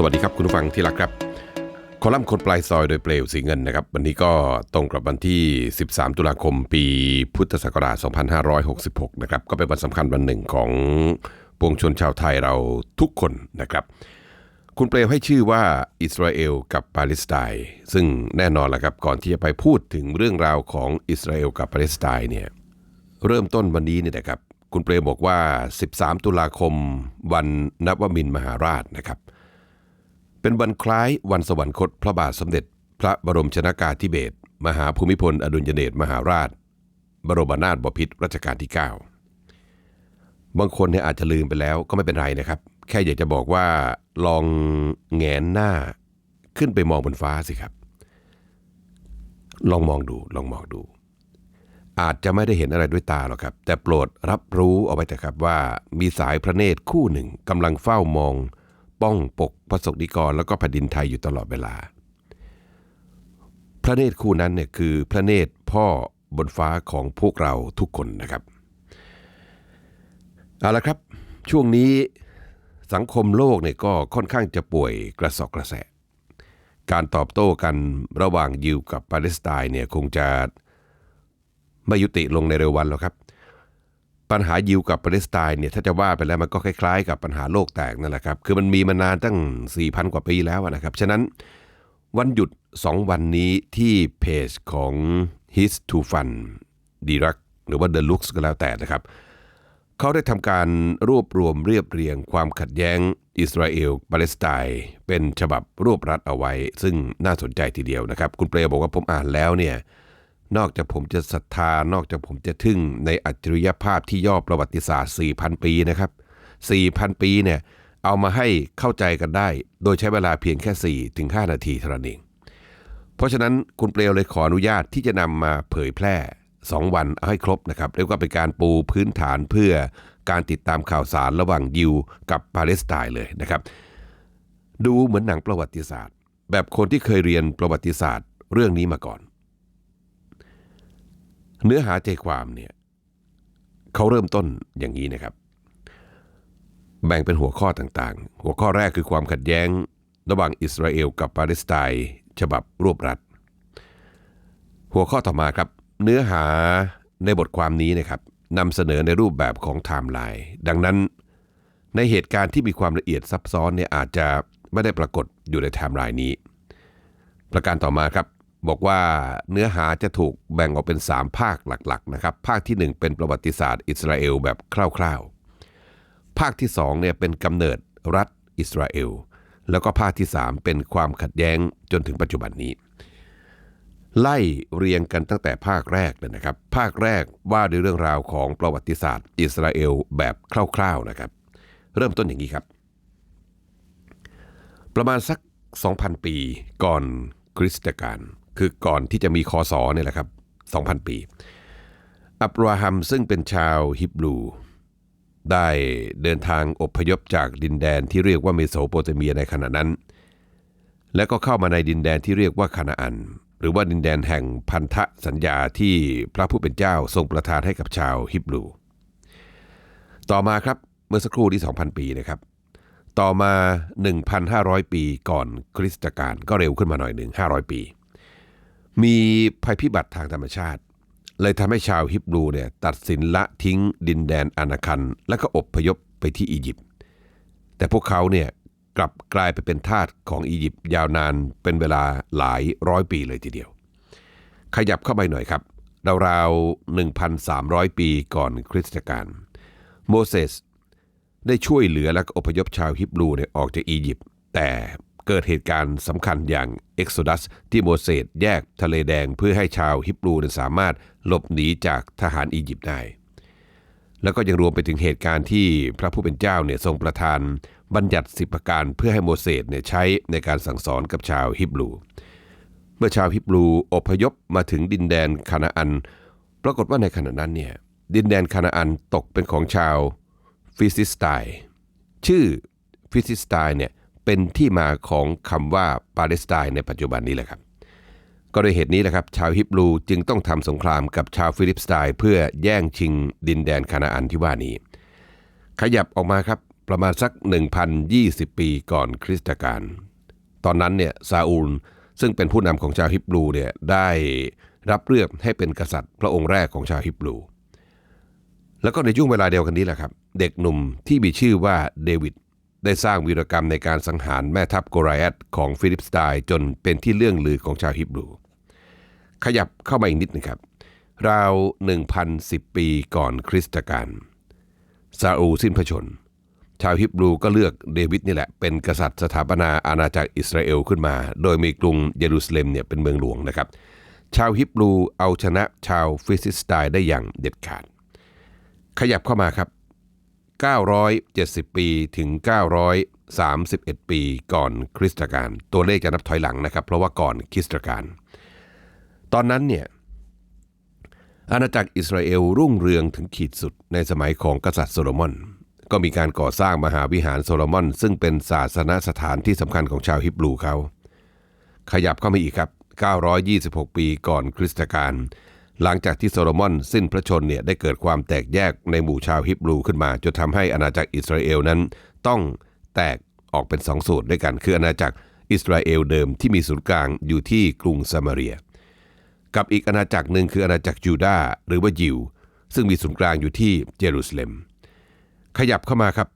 สวัสดีครับคุณผู้ฟังที่รักครับ คอลัมน์คนปลายซอยโดยเปลวสีเงินนะครับ วันนี้ก็ตรงกับวันที่ 13 ตุลาคมปีพุทธศักราช 2566 นะครับ ก็เป็นวันสำคัญวันหนึ่งของปวงชนชาวไทยเราทุกคนนะครับ คุณเปลวให้ชื่อว่าอิสราเอลกับปาเลสไตน์ซึ่งแน่นอนแหละครับก่อนที่จะไปพูดถึงเรื่องราวของอิสราเอลกับปาเลสไตน์เนี่ยเริ่มต้นวันนี้เนี่ยนะครับ คุณเปรมบอกว่า 13 ตุลาคม วันนวมินมหาราชนะครับ เป็นวันคล้ายวันสวรรคตพระบาทสมเด็จ พระบรมชนากาธิเบศรมหาภูมิพลอดุลยเดชมหาราช บรมนาถบพิตรรัชกาลที่ 9 บางคนเนี่ยอาจจะลืมไปแล้วก็ไม่เป็นไรนะครับ แค่อยากจะบอกว่าลองแงนหน้าขึ้นไปมองบนฟ้าสิครับ ลองมองดูลองมองดู อาจจะไม่ได้เห็นอะไรด้วยตาหรอกครับ แต่โปรดรับรู้เอาไว้เถอะครับว่ามีสายพระเนตรคู่หนึ่งกำลังเฝ้ามอง ป้องปกพระสกนิกรแล้วก็แผ่นดินไทยอยู่ตลอดเวลา พระเนตรคู่นั้นเนี่ยคือพระเนตรพ่อบนฟ้าของพวกเราทุกคนนะครับเอาละครับช่วงนี้สังคมโลกเนี่ยก็ค่อนข้างจะป่วยกระสอบกระแส การตอบโต้กันระหว่างยิวกับปาเลสไตน์เนี่ยคงจะไม่ยุติลงในเร็ววันหรอกครับ ปัญหายิวกับปาเลสไตน์เนี่ยถ้าจะว่าไปแล้วมันก็คล้ายๆ กับปัญหาโลกแตกนั่นแหละครับ คือมันมีมานานตั้ง 4,000 กว่าปีแล้วนะครับ ฉะนั้นวันหยุด 2 วันนี้ที่เพจของ His to Fun ดีรักหรือว่า The Looks ก็แล้วแต่นะครับ เขาได้ทำการรวบรวมเรียบเรียงความขัดแย้งอิสราเอลปาเลสไตน์เป็นฉบับรวบรัดเอาไว้ ซึ่งน่าสนใจทีเดียวนะครับ คุณเปรยบอกว่าผมอ่านแล้วเนี่ย นอกจากผมจะศรัทธา นอกจากผมจะทึ่งในอัจฉริยภาพที่ย่อประวัติศาสตร์ 4,000 ปีนะครับ 4,000 ปีเนี่ยเอามาให้เข้าใจกันได้ โดยใช้เวลาเพียงแค่4ถึง5นาทีเท่านั้นเอง เพราะฉะนั้นคุณเปลวเลยขออนุญาตที่จะนำมาเผยแพร่ 2 วันเอาให้ครบนะครับเรียกว่าเป็นการปูพื้นฐานเพื่อการติดตามข่าวสารระหว่างยิวกับปาเลสไตน์เลยนะครับ ดูเหมือนหนังประวัติศาสตร์ แบบคนที่เคยเรียนประวัติศาสตร์เรื่องนี้มาก่อน เนื้อหาใจความเนี่ยเขาเริ่มต้นอย่างนี้นะครับ แบ่งเป็นหัวข้อต่างๆ หัวข้อแรกคือความขัดแย้ง ระหว่างอิสราเอลกับปาเลสไตน์ฉบับรวบรัด หัวข้อต่อมาครับ เนื้อหาในบทความนี้นะครับนำเสนอในรูปแบบของไทม์ไลน์ดังนั้นในเหตุการณ์ที่มีความละเอียดซับซ้อนเนี่ยอาจจะไม่ได้ปรากฏอยู่ในไทม์ไลน์นี้ ประการต่อมาครับ บอกว่าเนื้อหาจะถูกแบ่งออกเป็น 3 ภาคหลักๆนะครับภาคที่ 1 เป็นประวัติศาสตร์อิสราเอลแบบคร่าวๆ ภาคที่2เนี่ยเป็นกำเนิดรัฐอิสราเอลแล้วก็ภาคที่ 3 เป็นความขัดแย้งจนถึงปัจจุบันนี้ ไล่เรียงกันตั้งแต่ภาคแรกเลยนะครับ ภาคแรกว่าด้วยเรื่องราวของประวัติศาสตร์ อิสราเอลแบบคร่าวๆนะครับ เริ่มต้นอย่างนี้ครับ ประมาณสัก 2,000 ปีก่อนคริสตกาล คือก่อนที่จะมีคอสอเนี่ยแหละครับ 2,000 ปี อับราฮัมซึ่งเป็นชาวฮิบรู ได้เดินทางอพยพจากดินแดนที่เรียกว่าเมโสโปเตเมียในขณะนั้น แล้วก็เข้ามาในดินแดนที่เรียกว่าคานาอัน หรือว่าดินแดนแห่งพันธสัญญาที่พระผู้เป็นเจ้าทรงประทานให้กับชาวฮิบรู ต่อมาครับเมื่อสักครู่ที่ 2,000 ปีนะครับต่อมา 1,500 ปีก่อนคริสตกาลก็เร็วขึ้นมาหน่อยหนึ่ง500 ปี มีภัยพิบัติทางธรรมชาติ เลยทำให้ชาวฮิบรูเนี่ยตัดสินละทิ้งดินแดนอาณาคัน และก็อบพยพไปที่อียิปต์แต่พวกเขาเนี่ยกลับกลายไปเป็นทาสของอียิปต์ยาวนานเป็นเวลาหลายร้อยปีเลยทีเดียว ขยับเข้าไปหน่อยครับราวๆ1,300 ปีก่อนคริสตกาลโมเสสได้ช่วยเหลือและก็อพยพชาวฮิบรูเนี่ยออกจากอียิปต์แต่ เกิดเหตุการณ์สำคัญอย่างเอ็กโซดัสที่โมเสสแยกทะเลแดงเพื่อให้ชาวฮิบรูนสามารถหลบหนีจากทหารอียิปต์ได้ แล้วก็ยังรวมไปถึงเหตุการณ์ที่พระผู้เป็นเจ้าเนี่ยทรงประทานบัญญัติสิบประการเพื่อให้โมเสสเนี่ยใช้ในการสั่งสอนกับชาวฮิบรู เมื่อชาวฮิบรูอพยพมาถึงดินแดนคานาอัน ปรากฏว่าในขณะนั้นเนี่ยดินแดนคานาอันตกเป็นของชาวฟิซิสไตชื่อฟิซิสไตเนี่ย เป็นที่มาของคำว่าปาเลสไตน์ในปัจจุบันนี้แหละครับ ก็โดยเหตุนี้แหละครับ ชาวฮิบรูจึงต้องทำสงครามกับชาวฟิลิปสไตน์เพื่อแย่งชิงดินแดนคานาอันที่ว่านี้ ขยับออกมาครับประมาณสัก 1,020 ปีก่อนคริสตกาลตอนนั้นเนี่ยซาอูลซึ่งเป็นผู้นำของชาวฮิบรูเนี่ยได้รับเลือกให้เป็นกษัตริย์พระองค์แรกของชาวฮิบรูแล้วก็ในช่วงเวลาเดียวกันนี้แหละครับ เด็กหนุ่มที่มีชื่อว่าเดวิด ได้สร้างวีรกรรมในการสังหารแม่ทัพโกไรอัตของฟิลิปสไตน์จนเป็นที่เลื่องลือของชาวฮิบรู ขยับเข้ามาอีกนิดนึงครับ ราว 1,010 ปีก่อนคริสตกาลซาอูสิ้นพระชน ชาวฮิบรูก็เลือกเดวิดนี่แหละ เป็นกษัตริย์สถาปนาอาณาจักรอิสราเอลขึ้นมา โดยมีกรุงเยรูซาเล็มเนี่ยเป็นเมืองหลวงนะครับ ชาวฮิบรูเอาชนะชาวฟิลิสไตน์ได้อย่างเด็ดขาด ขยับเข้ามาครับ 970 ปีถึง 931 ปีก่อนคริสตกาลตัวเลขจะนับถอยหลังนะครับ เพราะว่าก่อนคริสตกาลตอนนั้นเนี่ยอาณาจักรอิสราเอลรุ่งเรืองถึงขีดสุดในสมัยของกษัตริย์โซโลมอน ก็มีการก่อสร้างมหาวิหารโซโลมอน ซึ่งเป็นศาสนสถานที่สำคัญของชาวฮิบรูเขา ขยับเข้ามาอีกครับ 926 ปีก่อนคริสตกาล หลังจากที่โซโลมอนสิ้นพระชนเนี่ยได้เกิดความแตกแยกในหมู่ชาวฮิบรูขึ้นมาจนทำให้อาณาจักรอิสราเอลนั้น ต้องแตกออกเป็นสองส่วนด้วยกันคืออาณาจักรอิสราเอลเดิมที่มีศูนย์กลางอยู่ที่กรุงซามาเรีย กับอีกอาณาจักรหนึ่งคืออาณาจักรยูดาห์หรือว่ายิว ซึ่งมีศูนย์กลางอยู่ที่เยรูซาเล็ม ขยับเข้ามาครับ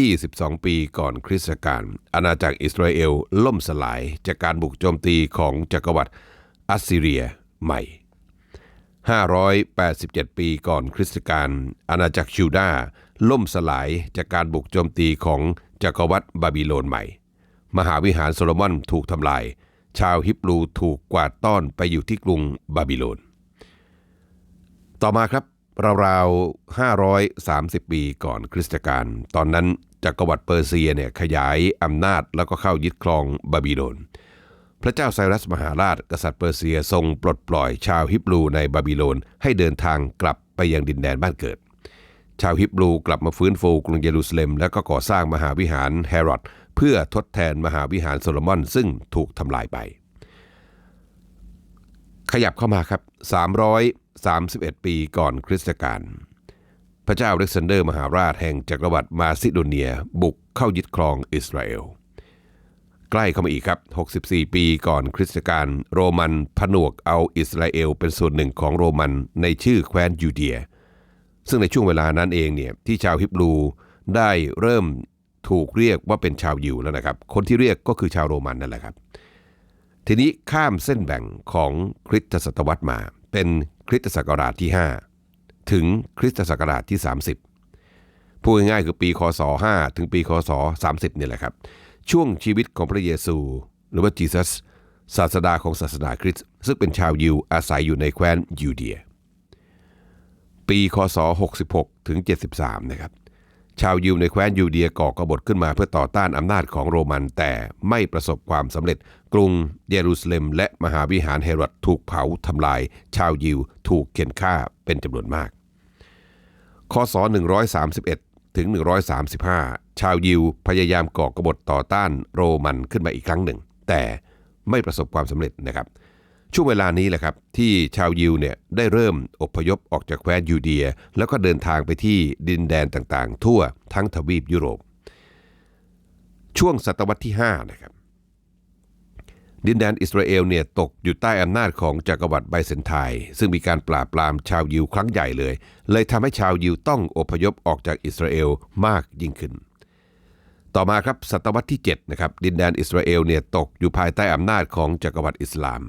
722 ปีก่อนคริสตกาลอาณาจักรอิสราเอลล่มสลายจากการบุกโจมตีของจักรวรรดิอัสซีเรียใหม่ 587 ปีก่อนคริสตกาลอาณาจักรชิวดาล่มสลายจากการบุกโจมตีของจักรวรรดิบาบิโลนใหม่ มหาวิหารโซโลมอนถูกทำลาย ชาวฮิบรูถูกกวาดต้อนไปอยู่ที่กรุงบาบิโลน ต่อมาครับราวๆ 530 ปีก่อนคริสตกาลตอนนั้นจักรวรรดิเปอร์เซียเนี่ยขยายอำนาจแล้วก็เข้ายึดครองบาบิโลน พระเจ้าไซรัสมหาราช กษัตริย์เปอร์เซียทรงปลดปล่อยชาวฮิบรูในบาบิโลนให้เดินทางกลับไปยังดินแดนบ้านเกิด ชาวฮิบรูกลับมาฟื้นฟูกรุงเยรูซาเล็ม แล้วก็ก่อสร้างมหาวิหารเฮโรดเพื่อทดแทนมหาวิหารโซโลมอนซึ่งถูกทำลายไป ขยับเข้ามาครับ 331 ปีก่อนคริสตกาลพระเจ้าอเล็กซานเดอร์มหาราชแห่งจักรวรรดิมาซิโดเนีย บุกเข้ายึดครองอิสราเอล ใกล้เข้ามาอีกครับ 64 ปีก่อนคริสตกาลโรมันผนวกเอาอิสราเอลเป็นส่วนหนึ่งของโรมันในชื่อแคว้นยูเดีย ซึ่งในช่วงเวลานั้นเองเนี่ยที่ชาวฮิบรูได้เริ่มถูกเรียกว่าเป็นชาวยิวแล้วนะครับ คนที่เรียกก็คือชาวโรมันนั่นแหละครับ ทีนี้ข้ามเส้นแบ่งของคริสตศตวรรษมา เป็นคริสตศักราชที่ 5 ถึงคริสตศักราชที่ 30พูดง่ายๆคือปีคศ 5 ถึงปีคศ 30นี่แหละครับ ช่วงชีวิตของพระเยซู หรือว่าจีซัสศาสดาของศาสนาคริสต์ซึ่งเป็นชาวยิวอาศัยอยู่ในแคว้นยูเดีย ปีคศ 66 ถึง 73 นะครับ ชาวยิวในแคว้นยูเดียก่อกบฏขึ้นมาเพื่อต่อต้านอำนาจของโรมันแต่ไม่ประสบความสำเร็จ กรุงเยรูซาเล็ม และมหาวิหารเฮโรดถูกเผาทำลาย ชาวยิวถูกเข็นฆ่าเป็นจำนวนมาก คศ 131 ถึง 135 ชาวยิวพยายามก่อกบฏต่อต้านโรมันขึ้นมาอีกครั้งหนึ่ง แต่ไม่ประสบความสำเร็จนะครับ ช่วงเวลานี้แหละครับที่ชาวยิวเนี่ยได้เริ่มอพยพออกจากแคว้นยูเดีย แล้วก็เดินทางไปที่ดินแดนต่างๆ ทั่วทั้งทวีปยุโรป ช่วงศตวรรษที่5นะครับ ดินแดนอิสราเอลเนี่ยตกอยู่ใต้อำนาจของจักรวรรดิไบเซนไทซึ่งมีการปราบปรามชาวยิวครั้งใหญ่เลย เลยทำให้ชาวยิวต้องอพยพออกจากอิสราเอลมากยิ่งขึ้น ต่อมาครับศตวรรษที่7นะครับดินแดนอิสราเอลเนี่ยตกอยู่ภายใต้อำนาจของจักรวรรดิอิสลาม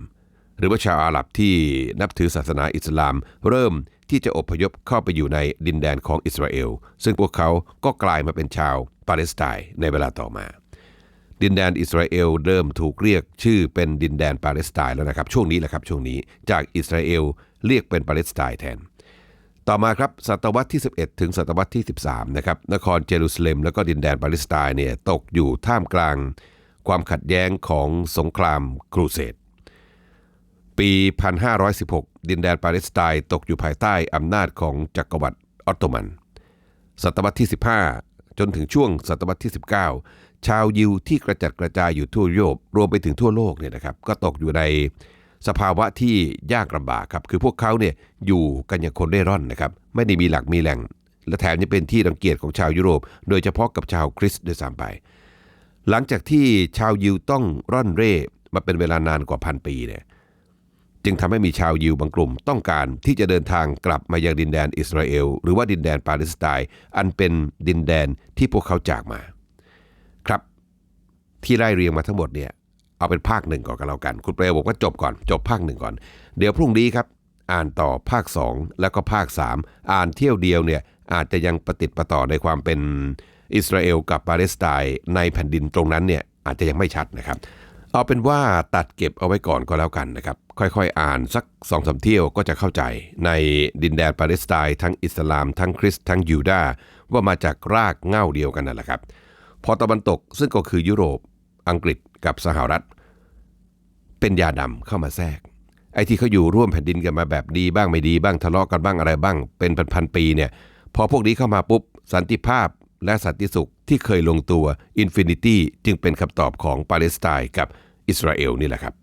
หรือว่าชาวอาหรับที่นับถือศาสนาอิสลาม เริ่มที่จะอพยพเข้าไปอยู่ในดินแดนของอิสราเอลซึ่งพวกเขาก็กลายมาเป็นชาวปาเลสไตน์ในเวลาต่อมา ดินแดนอิสราเอลเริ่มถูกเรียกชื่อเป็นดินแดนปาเลสไตน์แล้วนะครับ ช่วงนี้แหละครับช่วงนี้จากอิสราเอลเรียกเป็นปาเลสไตน์แทน ต่อมาครับศตวรรษที่ 11 ถึงศตวรรษที่ 13 นะครับนครเยรูซาเล็มแล้วก็ดินแดนปาเลสไตน์เนี่ยตกอยู่ท่ามกลาง ความขัดแย้งของสงครามครูเสดปี 1516 ดินแดนปาเลสไตน์ตกอยู่ภายใต้อำนาจของจักรวรรดิออตโตมัน ศตวรรษที่ 15 จนถึงช่วงศตวรรษที่ 19 ชาวยิวที่กระจัดกระจายอยู่ทั่วยุโรปรวมไปถึงทั่วโลกเนี่ยนะครับก็ตกอยู่ในสภาวะที่ยากลำบากครับ คือพวกเขาเนี่ยอยู่กันอย่างคนเร่ร่อนนะครับไม่ได้มีหลักมีแหล่ง และแถมยังเป็นที่รังเกียจของชาวยุโรป โดยเฉพาะกับชาวคริสต์ด้วยซ้ำไป หลังจากที่ชาวยิวต้องร่อนเร่มาเป็นเวลานานกว่าพันปีเนี่ยจึงทำให้มีชาวยิวบางกลุ่มต้องการที่จะเดินทางกลับมายังดินแดนอิสราเอล หรือว่าดินแดนปาเลสไตน์อันเป็นดินแดนที่พวกเขาจากมา ที่ไล่เรียงมาทั้งหมดเนี่ยเอาเป็นภาคหนึ่งก่อนกันแล้วกัน คุณเปรมบอกว่าจบก่อน จบภาคหนึ่งก่อน เดี๋ยวพรุ่งนี้ครับ อ่านต่อภาค 2 แล้วก็ภาค 3 อ่านเที่ยวเดียวเนี่ยอาจจะยังประติดประต่อในความเป็นอิสราเอลกับปาเลสไตน์ในแผ่นดินตรงนั้นเนี่ยอาจจะยังไม่ชัดนะครับ เอาเป็นว่าตัดเก็บเอาไว้ก่อนก็แล้วกันนะครับ ค่อยๆอ่านสักสองสาเที่ยวก็จะเข้าใจในดินแดนปาเลสไตน์ทั้งอิสลาม ทั้งคริสต์ทั้งยูดาห์ว่ามาจากรากเง้าเดียวกันนั่นแหละครับ พอตะวันตกซึ่งก็คือยุโรป อังกฤษกับสหรัฐ เป็นยาดำเข้ามาแทรก ไอ้ที่เขาอยู่ร่วมแผ่นดินกันมาแบบดีบ้างไม่ดีบ้างทะเลาะกันบ้างอะไรบ้าง เป็นพันๆปีเนี่ยพอพวกนี้เข้ามาปุ๊บสันติภาพและสันติสุขที่เคยลงตัวอินฟินิตี้จึงเป็นคำตอบของปาเลสไตน์กับอิสราเอลนี่แหละครับ